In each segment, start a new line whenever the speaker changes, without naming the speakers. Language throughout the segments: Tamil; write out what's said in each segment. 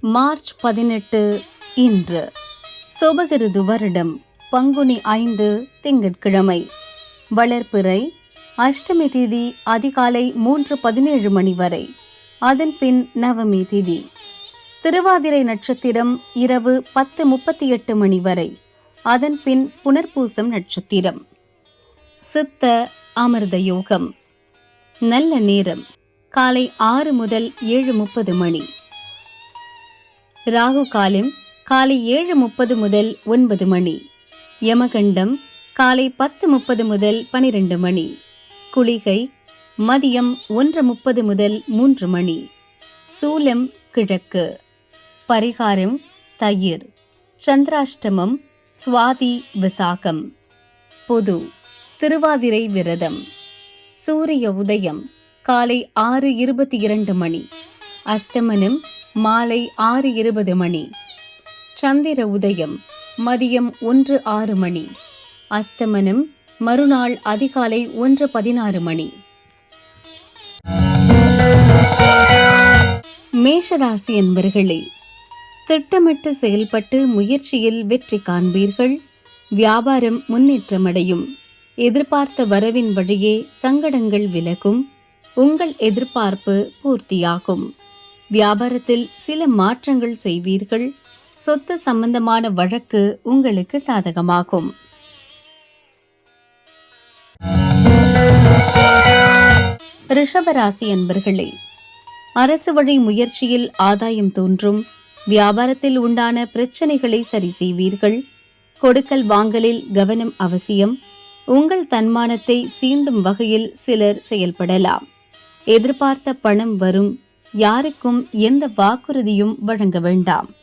மார்ச் பதினெட்டு இன்று. சுபகிருது வருடம் பங்குனி ஐந்து திங்கட்கிழமை. வளர்ப்பிறை அஷ்டமி திதி அதிகாலை மூன்று பதினேழு மணி வரை. அதன் பின் நவமி திதி. திருவாதிரை நட்சத்திரம் இரவு பத்து முப்பத்தி எட்டு மணி வரை. அதன் பின் புனர்பூசம் நட்சத்திரம். சித்த அமிர்த யோகம். நல்ல நேரம். காலை ஆறு முதல் ஏழு முப்பது மணி. ராகு காலம் காலை ஏழு முப்பது முதல் ஒன்பது மணி. யமகண்டம் காலை பத்து முப்பது முதல் பனிரெண்டு மணி. குளிகை மதியம் ஒன்று முப்பது முதல் மூன்று மணி. சூலம் கிழக்கு. பரிகாரம் தயிர். சந்திராஷ்டமம் சுவாதி விசாகம். பொது திருவாதிரை விரதம். சூரிய உதயம் காலை ஆறு இருபத்தி இரண்டு மணி. அஸ்தமனம் மாலை ஆறு இருபது மணி. சந்திர உதயம் மதியம் ஒன்று ஆறு மணி. அஸ்தமனம் மறுநாள் அதிகாலை ஒன்று பதினாறு மணி. மேஷராசி என்பர்களே திட்டமிட்டு செயல்பட்டு முயற்சியில் வெற்றி காண்பீர்கள். வியாபாரம் முன்னேற்றமடையும். எதிர்பார்த்த வரவின் வழியே சங்கடங்கள் விலகும். உங்கள் எதிர்பார்ப்பு பூர்த்தியாகும். வியாபாரத்தில் சில மாற்றங்கள் செய்வீர்கள். சொத்து சம்பந்தமான வழக்கு உங்களுக்கு சாதகமாகும். ரிஷபராசி அன்பர்களே அரசு வழி முயற்சியில் ஆதாயம் தோன்றும். வியாபாரத்தில் உண்டான பிரச்சனைகளை சரி செய்வீர்கள். கொடுக்கல் வாங்கலில் கவனம் அவசியம். உங்கள் தன்மானத்தை சீண்டும் வகையில் சிலர் செயல்படலாம். எதிர்பார்த்த பணம் வரும். யாருக்கும் எந்த வாக்குறுதியும் வழங்க வேண்டாம்.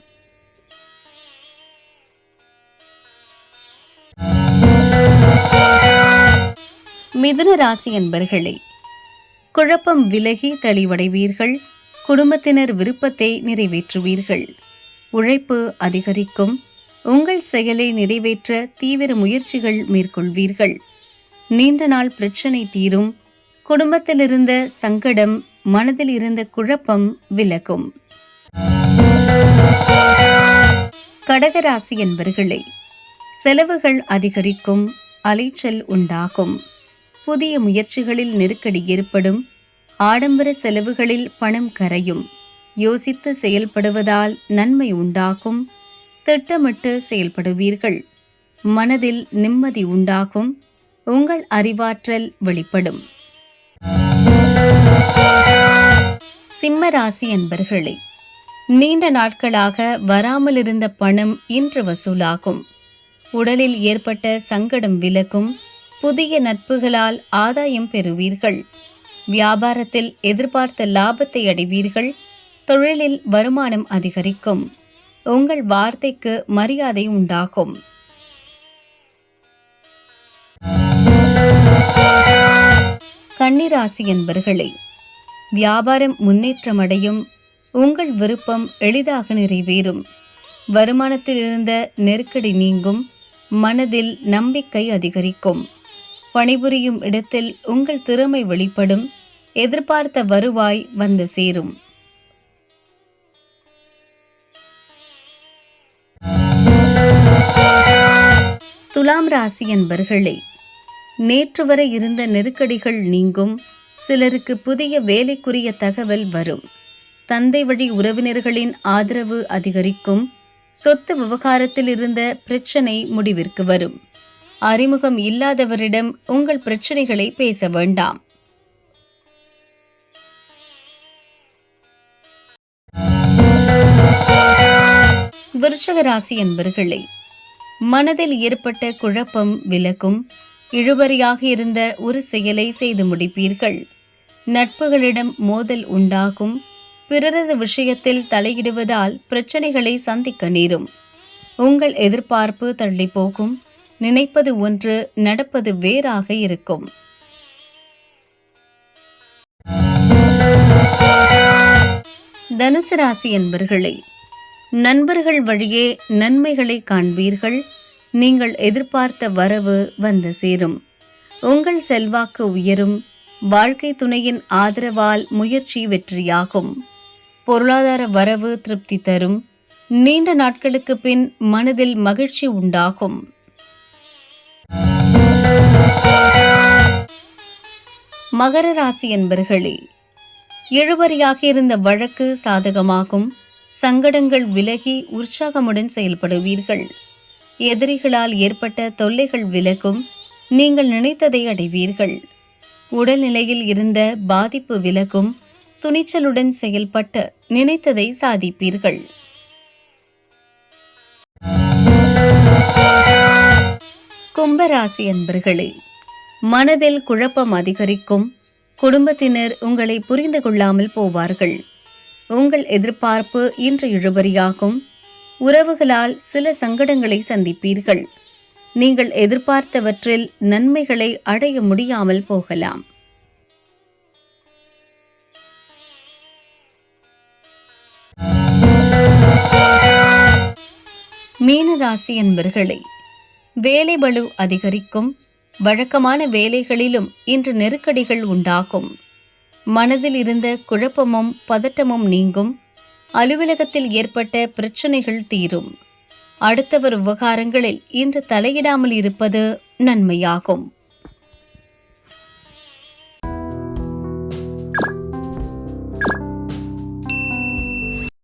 மிதுன ராசி என்பர்களே குழப்பம் விலகி தெளிவடைவீர்கள் குடும்பத்தினர் விருப்பத்தை நிறைவேற்றுவீர்கள். உழைப்பு அதிகரிக்கும் உங்கள் செயலை நிறைவேற்ற தீவிர முயற்சிகள் மேற்கொள்வீர்கள். நீண்ட நாள் பிரச்சனை தீரும் குடும்பத்திலிருந்த சங்கடம் மனதில் இருந்த குழப்பம் விலகும். கடகராசி என்பர்களே செலவுகள் அதிகரிக்கும் அலைச்சல் உண்டாகும். புதிய முயற்சிகளில் நெருக்கடி ஏற்படும் ஆடம்பர செலவுகளில் பணம் கரையும். யோசித்து செயல்படுவதால் நன்மை உண்டாகும் திட்டமிட்டு செயல்படுவீர்கள். மனதில் நிம்மதி உண்டாகும் உங்கள் அறிவாற்றல் வெளிப்படும். சிம்மராசி அன்பர்களே நீண்ட நாட்களாக வராமல் இருந்த பணம் இன்று வசூலாகும். உடலில் ஏற்பட்ட சங்கடம் விலக்கும் புதிய நட்புகளால் ஆதாயம் பெறுவீர்கள். வியாபாரத்தில் எதிர்பார்த்த லாபத்தை அடைவீர்கள். தொழிலில் வருமானம் அதிகரிக்கும். உங்கள் வார்த்தைக்கு மரியாதை உண்டாகும். கன்னிராசி என்பர்களே வியாபாரம் முன்னேற்றமடையும். உங்கள் விருப்பம் எளிதாக நிறைவேறும். வருமானத்தில் இருந்த நெருக்கடி நீங்கும். மனதில் நம்பிக்கை அதிகரிக்கும். பணிபுரியும் இடத்தில் உங்கள் திறமை வெளிப்படும். எதிர்பார்த்த வருவாய் வந்து சேரும். துலாம் ராசி என்பர்களே நேற்று வரை இருந்த நெருக்கடிகள் நீங்கும். சிலருக்கு புதிய வேலைக்குரிய தகவல் வரும். தந்தை வழி உறவினர்களின் ஆதரவு அதிகரிக்கும். சொத்து விவகாரத்தில் இருந்த பிரச்சனை முடிவிற்கு வரும். அறிமுகம் இல்லாதவரிடம் உங்கள் பிரச்சனைகளை பேச வேண்டாம். விருச்சகராசி என்பர்களே மனதில் ஏற்பட்ட குழப்பம் விலகும். இழுபறியாக இருந்த ஒரு செயலை செய்து முடிப்பீர்கள். நட்புகளிடம் மோதல் உண்டாகும். பிறரது விஷயத்தில் தலையிடுவதால் பிரச்சனைகளை சந்திக்க நேரும். உங்கள் எதிர்பார்ப்பு தள்ளி போகும் நினைப்பது ஒன்று நடப்பது வேறாக இருக்கும். தனுசு ராசி என்பர்களே நண்பர்கள் வழியே நன்மைகளை காண்பீர்கள். நீங்கள் எதிர்பார்த்த வரவு வந்து சேரும். உங்கள் செல்வாக்கு உயரும். வாழ்க்கை துணையின் ஆதரவால் முயற்சி வெற்றியாகும். பொருளாதார வரவு திருப்தி தரும். நீண்ட நாட்களுக்கு பின் மனதில் மகிழ்ச்சி உண்டாகும். மகர ராசி என்பர்களே இழுபறியாக இருந்த வழக்கு சாதகமாகும். சங்கடங்கள் விலகி உற்சாகமுடன் செயல்படுவீர்கள். எதிரிகளால் ஏற்பட்ட தொல்லைகள் விலகும். நீங்கள் நினைத்ததை அடைவீர்கள். உடல்நிலையில் இருந்த பாதிப்பு விலகும் துணிச்சலுடன் செயல்பட்டு நினைத்ததை சாதிப்பீர்கள். கும்பராசி அன்பர்களே மனதில் குழப்பம் அதிகரிக்கும் குடும்பத்தினர் உங்களை புரிந்து கொள்ளாமல் போவார்கள். உங்கள் எதிர்பார்ப்பு இன்று இழுபறியாகும். உறவுகளால் சில சங்கடங்களை சந்திப்பீர்கள். நீங்கள் எதிர்பார்த்தவற்றில் நன்மைகளை அடைய முடியாமல் போகலாம். மீனராசி என்பர்களே வேலை பளு அதிகரிக்கும் வழக்கமான வேலைகளிலும் இன்று நெருக்கடிகள் உண்டாகும். மனதில் இருந்த குழப்பமும் பதட்டமும் நீங்கும் அலுவலகத்தில் ஏற்பட்ட பிரச்சனைகள் தீரும். அடுத்தவர் விவகாரங்களில் இன்று தலையிடாமல் இருப்பது நன்மையாகும்.